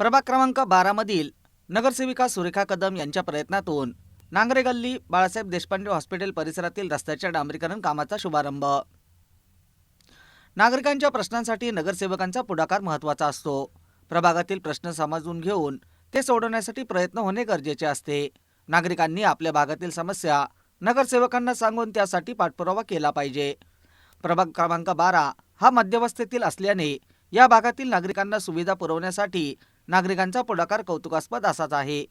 प्रभाग क्रमांक बारामधील नगरसेविका सुरेखा कदम यांच्या प्रयत्नातून नांगरे गल्ली बाळासाहेब देशपांडे हॉस्पिटल परिसरातील रस्त्याच्या डांबरीकरण कामाचा शुभारंभ. नागरिकांच्या प्रश्नांसाठी नगरसेवकांचा पुढाकार महत्त्वाचा असतो. प्रभागातील प्रश्न समजून घेऊन ते सोडवण्यासाठी प्रयत्न होणे गरजेचे असते. नागरिकांनी आपल्या भागातील समस्या नगरसेवकांना सांगून त्यासाठी पाठपुरावा केला पाहिजे. प्रभाग क्रमांक बारा हा मध्यवस्थेतील असल्याने या भागातील नागरिकांना सुविधा पुरवण्यासाठी नागरिकांचा पुढाकार कौतुकास्पद असाच आहे.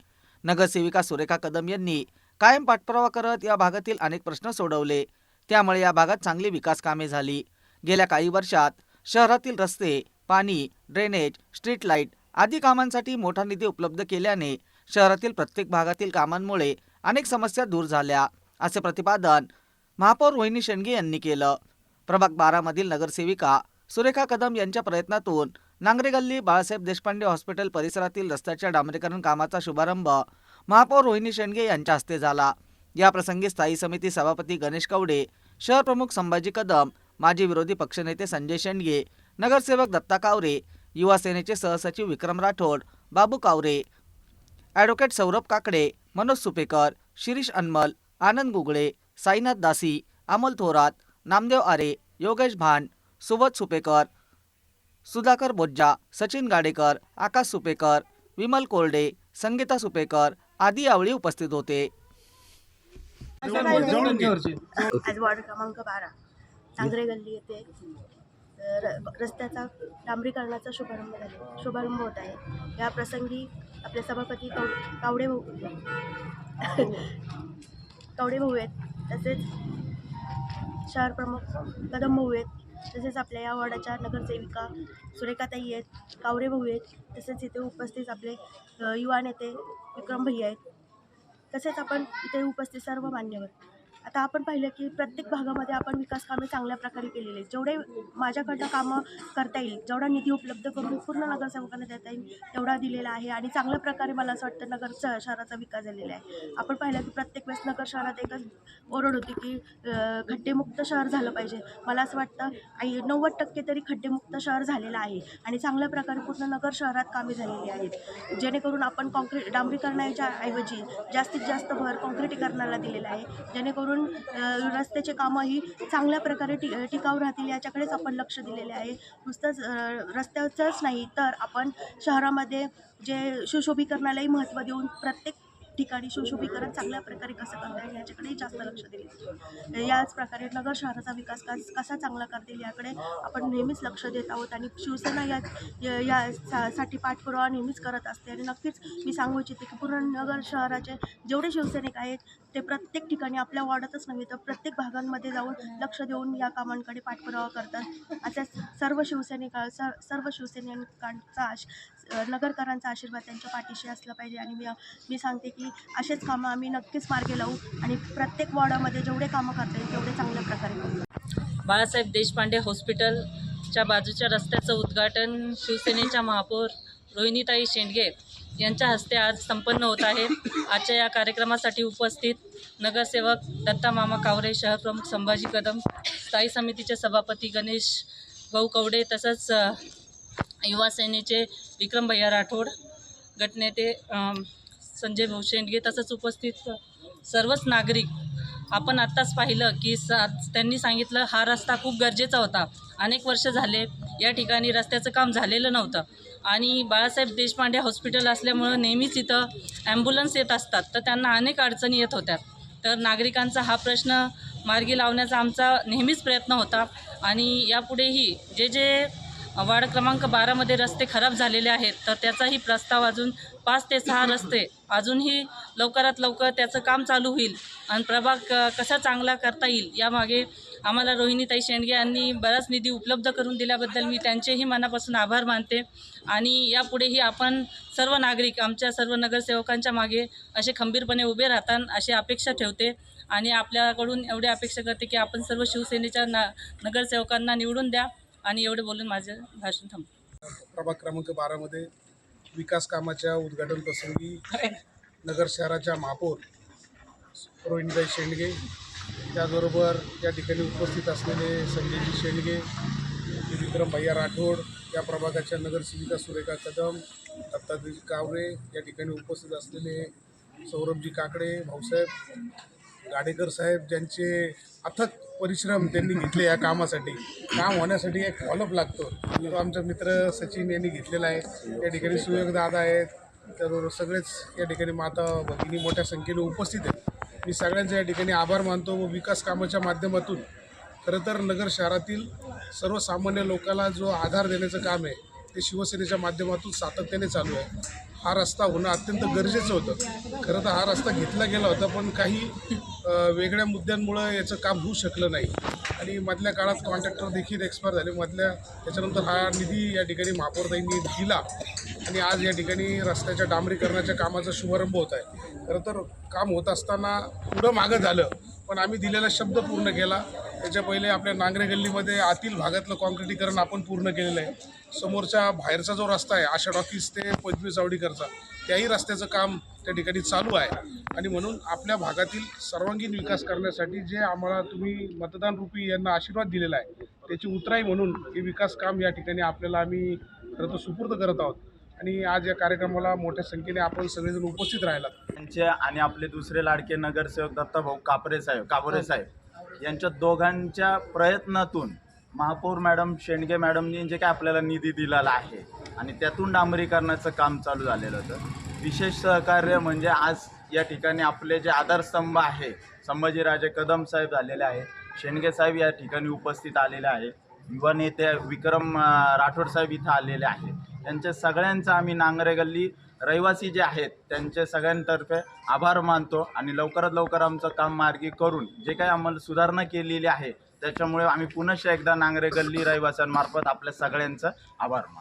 नगरसेविका सुरेखा कदम यांनी कायम पाठपुरावा करत या भागातील अनेक प्रश्न सोडवले. त्यामुळे या भागात चांगली विकास कामे झाली. गेल्या काही वर्षात शहरातील रस्ते पाणी ड्रेनेज स्ट्रीट लाइट आदी कामांसाठी मोठा निधी उपलब्ध केल्याने शहरातील प्रत्येक भागातील कामांमुळे अनेक समस्या दूर झाल्या असे प्रतिपादन महापौर रोहिणी शेंडगे यांनी केलं. प्रभाग बारामधील नगरसेविका सुरेखा कदम यांच्या प्रयत्नातून नांगरे गल्ली बाळासाहेब देशपांडे हॉस्पिटल परिसरातील रस्त्याच्या डांबरीकरण कामाचा शुभारंभ महापौर रोहिणी शेंडगे यांच्या हस्ते झाला. या प्रसंगी स्थायी समिती सभापती गणेश कवडे शहर प्रमुख संभाजी कदम माजी विरोधी पक्षनेते संजय शेंडगे नगरसेवक दत्ता कावरे युवा सेनेचे सहसचिव विक्रम राठोड बाबू कावरे ॲडव्होकेट सौरभ काकडे मनोज सुपेकर शिरीष अनमल आनंद गुगळे साईनाथ दासी अमोल थोरात नामदेव आरे योगेश भांड सुबोध सुपेकर सुधाकर बोज्जा सचिन गाडेकर आकाश सुपेकर विमल कोरडे संगीता सुपेकर आदी यावेळी उपस्थित होते. आज वॉर्ड क्रमांक बारा. नांगरे गल्ली येथे रस्त्याचा डांबरीकरणाचा शुभारंभ झाले. शुभारंभ होत आहे. या प्रसंगी आपले सभापती कव कावडे भाऊ कावडे भाऊ आहेत. तसेच शहर प्रमुख कदम भाऊ आहेत. तसेच आपल्या या वॉर्डाच्या नगरसेविका सुरेखाताई आहेत कावरे भाऊ आहेत तसेच इथे उपस्थित आपले युवा नेते विक्रम भैया आहेत. तसेच आपण इथे उपस्थित सर्व मान्यवर. आता आपण पाहिलं की प्रत्येक भागामध्ये आपण विकास कामे चांगल्या प्रकारे केलेली आहेत. जेवढे माझ्याकडनं कामं करता येईल जेवढा निधी उपलब्ध करून पूर्ण नगरसेवकांना देता येईल तेवढा दिलेला आहे आणि चांगल्या प्रकारे मला असं वाटतं नगर शहराचा विकास झालेला आहे. आपण पाहिलं की प्रत्येक वेळेस नगर शहरात एकच ओरड होती की खड्डेमुक्त शहर झालं पाहिजे. मला असं वाटतं आई नव्वद टक्के तरी खड्डेमुक्त शहर झालेलं आहे आणि चांगल्या प्रकारे पूर्ण नगर शहरात कामे झालेली आहेत. जेणेकरून आपण कॉन्क्रीट डांबरीकरणाच्या ऐवजी जास्तीत जास्त भर कॉन्क्रिटीकरणाला दिलेला आहे. जेणेकरून अ, रस्त्याचे कामंही चांगल्या प्रकारे टि टिकाऊ राहतील याच्याकडेच आपण लक्ष दिलेले आहे. नुसतंच रस्त्याचंच नाही तर आपण शहरामध्ये जे सुशोभीकरणालाही महत्त्व देऊन प्रत्येक ठिकाणी सुशोभीकरण चांगल्या प्रकारे कसं करता येईल याच्याकडेही जास्त लक्ष दिले याच प्रकारे नगर शहराचा विकास कसा चांगला करता येईल याकडे आपण नेहमीच लक्ष देत आहोत आणि शिवसेना या या- सा- साठी पाठपुरावा नेहमीच करत असते. आणि नक्कीच मी सांगू इच्छिते की पूर्ण नगर शहराचे जेवढे शिवसैनिक आहेत ते प्रत्येक ठिकाणी आपल्या वॉर्डातच नव्हे तर प्रत्येक भागांमध्ये जाऊन लक्ष देऊन या कामांकडे पाठपुरावा करतात. अशा सर्व शिवसैनिका सर्व शिवसैनिकांचा नगरकरांचा आशीर्वाद त्यांच्या पाठीशी असला पाहिजे. आणि मी मी सांगते की असेच कामं आम्ही नक्कीच मार्गे लावू आणि प्रत्येक वॉर्डामध्ये जेवढे कामं करता येईल तेवढे चांगल्या प्रकारे करू. बाळासाहेब देशपांडे हॉस्पिटलच्या बाजूच्या रस्त्याचं उद्घाटन शिवसेनेच्या महापौर रोहिणीताई शेंडगे यांच्या हस्ते आज संपन्न होत आहे. आजच्या या कार्यक्रमासाठी उपस्थित नगरसेवक दत्ता मामा कावरे शहरप्रमुख संभाजी कदम स्थायी समितीचे सभापती गणेश भाऊ कवडे तसंच युवासेनेचे युवा सेनेचे विक्रम भैया राठोड गटनेते संजय भाऊ शेंडगे तसंच उपस्थित सर्वच नागरिक. आपण आत्ताच पाहिलं की सा त्यांनी सांगितलं हा रस्ता खूप गरजेचा होता. अनेक वर्ष झाले या ठिकाणी रस्त्याचं काम झालेलं नव्हतं. आणि बाळासाहेब देशपांडे हॉस्पिटल असल्यामुळं नेहमीच इथं ॲम्ब्युलन्स येत असतात. तर त्यांना अनेक अडचणी येत होत्या. तर नागरिकांचा हा प्रश्न मार्गी लावण्याचा आमचा नेहमीच प्रयत्न होता. आणि यापुढेही जे जे वार्ड क्रमांक बारामध्ये रस्ते खराब झालेले आहेत तर त्याचाही प्रस्ताव अजून पाच ते सहा रस्ते. अजूनही लवकरात लवकर त्याचं काम चालू होईल. आणि प्रभाग कसा चांगला करता येईल यामागे आम्हाला रोहिणीताई शेंडगे यांनी बराच निधी उपलब्ध करून दिल्याबद्दल मी त्यांचेही मनापासून आभार मानते. आणि यापुढेही आपण सर्व नागरिक आमच्या सर्व नगरसेवकांच्या मागे असे खंबीरपणे उभे राहतात अशी अपेक्षा ठेवते. आणि आपल्याकडून एवढी अपेक्षा करते की आपण सर्व शिवसेनेच्या ना नगरसेवकांना निवडून द्या. आणि एवढे बोलून माझं भाषण थांबतो प्रभाग क्रमांक बारामध्ये विकास कामाच्या उद्घाटन प्रसंगी नगर शहराच्या महापौर रोहिणीताई शेंडगे त्याचबरोबर या ठिकाणी उपस्थित असलेले संजयजी शेंडगे विक्रम भैया राठोड या प्रभागाच्या नगरसेविका सुरेखा कदम दत्तात्रय कावरे या ठिकाणी उपस्थित असलेले सौरभजी काकडे भाऊसाहेब गाडेकर साहेब ज्यांचे अथक परिश्रम त्यांनी घेतले या कामासाठी. काम होण्यासाठी एक फॉलोअप लागतो. तो आमचा मित्र सचिन यांनी घेतलेला आहे. या ठिकाणी सुयोग दादा आहेत. तर सगळेच या ठिकाणी माता भगिनी मोठ्या संख्येने उपस्थित आहेत. मी सगळ्यांचे या ठिकाणी आभार मानतो व विकास कामाच्या माध्यमातून खरं तर नगर शहरातील सर्वसामान्य लोकांना जो आधार देण्याचं काम आहे ते शिवसेनेच्या माध्यमातून सातत्याने चालू आहे. हा रस्ता होणं अत्यंत गरजेचं होतं. खरं तर हा रस्ता घेतला गेला होता पण काही वेगळ्या मुद्द्यांमुळं याचं काम होऊ शकलं नाही. आणि मधल्या काळात कॉन्ट्रॅक्टर देखील एक्सपायर झाले. मधल्या त्याच्यानंतर हा निधी या ठिकाणी महापौरताईंनी दिला. आणि आज या ठिकाणी रस्त्याच्या डांबरीकरणाच्या कामाचा शुभारंभ होत आहे. खरं तर काम होत असताना पुढं मागं झालं. पण आम्ही दिलेला शब्द पूर्ण केला. त्याच्या पहिले आपल्या नांगरे गल्लीमध्ये आतील भागातलं कॉन्क्रिटीकरण आपण पूर्ण केलेलं आहे. समोरच्या बाहेरचा जो रस्ता आहे आशा ऑफिस ते पंचवीस चावडीकरचा त्याही रस्त्याचं काम त्या ठिकाणी चालू आहे. आणि म्हणून आपल्या भागातील सर्वांगीण विकास करण्यासाठी जे आम्हाला तुम्ही मतदान रूपी यांना आशीर्वाद दिलेला आहे त्याची उतराई म्हणून हे विकास काम या ठिकाणी आपल्याला आम्ही खरं तर सुपूर्द करत आहोत. आणि आज या कार्यक्रमाला मोठ्या संख्येने आपण सगळेजण उपस्थित राहिलात. त्यांचे आणि आपले दुसरे लाडके नगरसेवक दत्ताभाऊ कापरे साहेब काबरे साहेब यांच्या दोघांच्या प्रयत्नातून महापौर मॅडम शेंडगे मॅडमनी जे काय आपल्याला निधी दिलेला आहे आणि त्यातून डांबरीकरणाचं काम चालू झालेलं होतं. विशेष सहकार्य म्हणजे आज या ठिकाणी आपले जे आधारस्तंभ आहे संभाजीराजे कदम साहेब झालेले आहे शेंडगे साहेब या ठिकाणी उपस्थित आलेले आहे युवा नेते विक्रम राठोड साहेब इथं आलेले आहेत. त्यांच्या सगळ्यांचा आम्ही नांगरे गल्ली रहिवासी जे आहेत त्यांचे सगळ्यांतर्फे आभार मानतो आणि लवकरात लवकर आमचं काम मार्गी करून जे काही आम्हाला सुधारणा केलेली आहे त्याच्यामुळे आम्ही पुनश्च एकदा नांगरे गल्ली रहिवाशांमार्फत आपल्या सगळ्यांचं आभार मानतो.